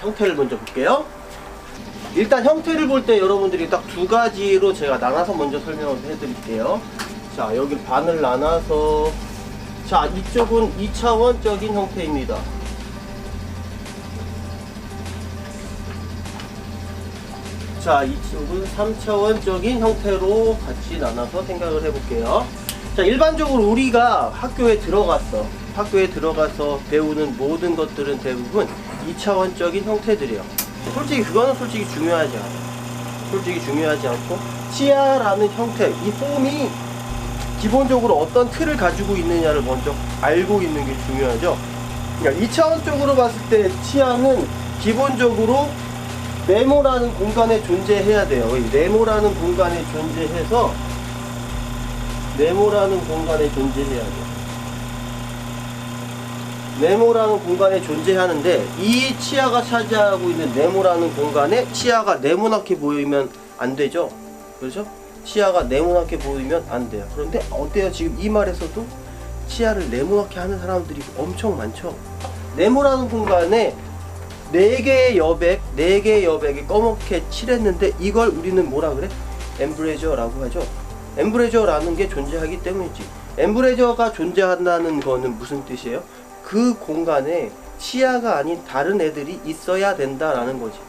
형태를 먼저 볼게요. 일단 형태를 볼 때 여러분들이 딱 두 가지로 제가 나눠서 먼저 설명을 해드릴게요. 자, 여기 반을 나눠서 자, 이쪽은 2차원적인 형태입니다. 자, 이쪽은 3차원적인 형태로 같이 나눠서 생각을 해볼게요. 자, 일반적으로 우리가 학교에 들어갔어. 학교에 들어가서 배우는 모든 것들은 대부분 2차원적인 형태들이에요. 솔직히 그거는 솔직히 중요하지 않아. 솔직히 중요하지 않고 치아라는 형태, 이 폼이 기본적으로 어떤 틀을 가지고 있느냐를 먼저 알고 있는 게 중요하죠. 그러니까 2차원적으로 봤을 때 치아는 기본적으로 네모라는 공간에 존재해야 돼요. 이 네모라는 공간에 존재해서 네모라는 공간에 존재해야 돼요. 네모라는 공간에 존재하는데 이 치아가 차지하고 있는 네모라는 공간에 치아가 네모나게 보이면 안 되죠. 그렇죠? 치아가 네모나게 보이면 안 돼요. 그런데 어때요? 지금 이 말에서도 치아를 네모나게 하는 사람들이 엄청 많죠. 네모라는 공간에 네 개의 여백, 네 개의 여백이 검게 칠했는데 이걸 우리는 뭐라 그래? 엠브레저라고 하죠. 엠브레저라는 게 존재하기 때문이지. 엠브레저가 존재한다는 거는 무슨 뜻이에요? 그 공간에 치아가 아닌 다른 애들이 있어야 된다라는 거지.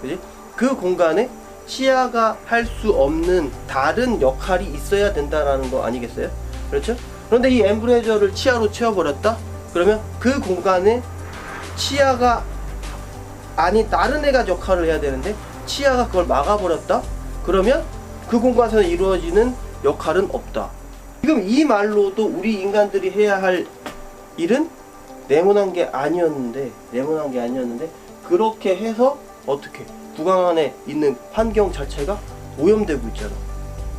그지? 그 공간에 치아가 할 수 없는 다른 역할이 있어야 된다라는 거 아니겠어요? 그렇죠? 그런데 이 엠브레저를 치아로 채워버렸다? 그러면 그 공간에 치아가 아닌 다른 애가 역할을 해야 되는데 치아가 그걸 막아버렸다? 그러면 그 공간에서 이루어지는 역할은 없다. 지금 이 말로도 우리 인간들이 해야 할 일은 네모난 게 아니었는데 네모난 게 아니었는데 그렇게 해서 어떻게 구강 안에 있는 환경 자체가 오염되고 있잖아.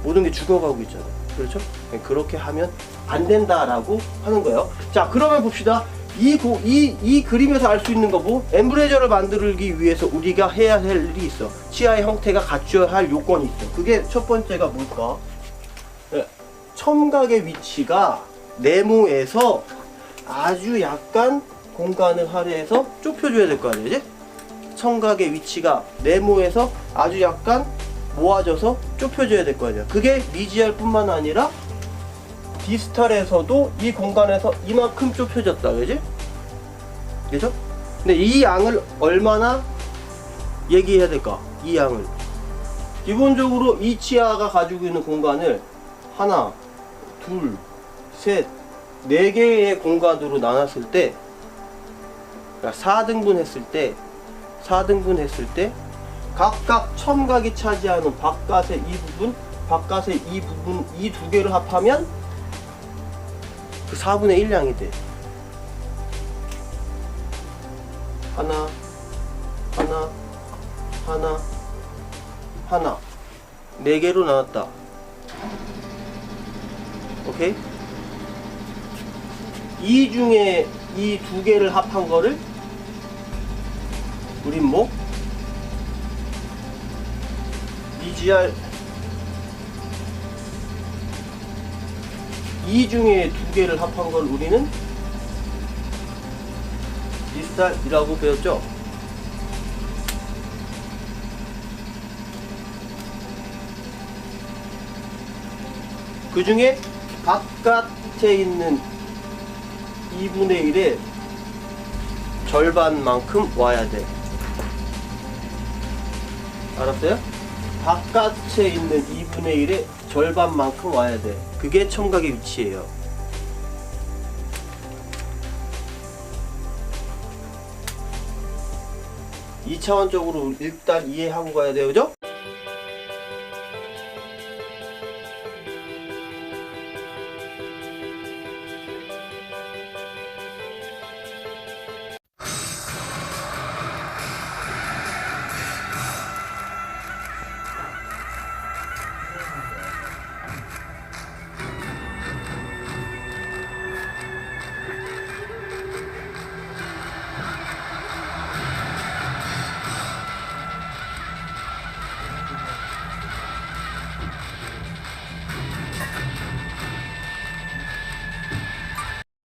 모든 게 죽어가고 있잖아. 그렇죠? 그렇게 하면 안 된다라고 하는 거예요. 자, 그러면 봅시다. 이, 고, 이, 이 그림에서 알 수 있는 거 뭐? 엠브레저를 만들기 위해서 우리가 해야 할 일이 있어. 치아의 형태가 갖춰야 할 요건이 있어. 그게 첫 번째가 뭘까? 예, 첨각의 위치가 네모에서 아주 약간 공간을 할애해서 좁혀줘야 될 거 아니에요? 청각의 위치가 네모에서 아주 약간 모아져서 좁혀져야 될 거 아니야. 그게 미지알 뿐만 아니라 디스탈에서도 이 공간에서 이만큼 좁혀졌다. 그지? 그죠? 근데 이 양을 얼마나 얘기해야 될까? 이 양을. 기본적으로 이 치아가 가지고 있는 공간을 하나, 둘, 셋, 네 개의 공간으로 나눴을 때, 그러니까 4등분 했을 때, 4등분 했을 때, 각각 첨각이 차지하는 바깥의 이 부분, 바깥의 이 부분, 이 두 개를 합하면 그 4분의 1양이 돼. 하나, 하나, 하나, 하나. 네 개로 나눴다. 오케이? 이 중에 이 두 개를 합한 거를 우린 뭐? BGR 이 중에 두 개를 합한 걸 우리는 디스탈이라고 배웠죠? 그 중에 바깥에 있는 2분의 1의 절반만큼 와야 돼. 알았어요? 바깥에 있는 2분의 1의 절반만큼 와야 돼. 그게 청각의 위치예요. 이차원적으로 일단 이해하고 가야 돼요, 그죠?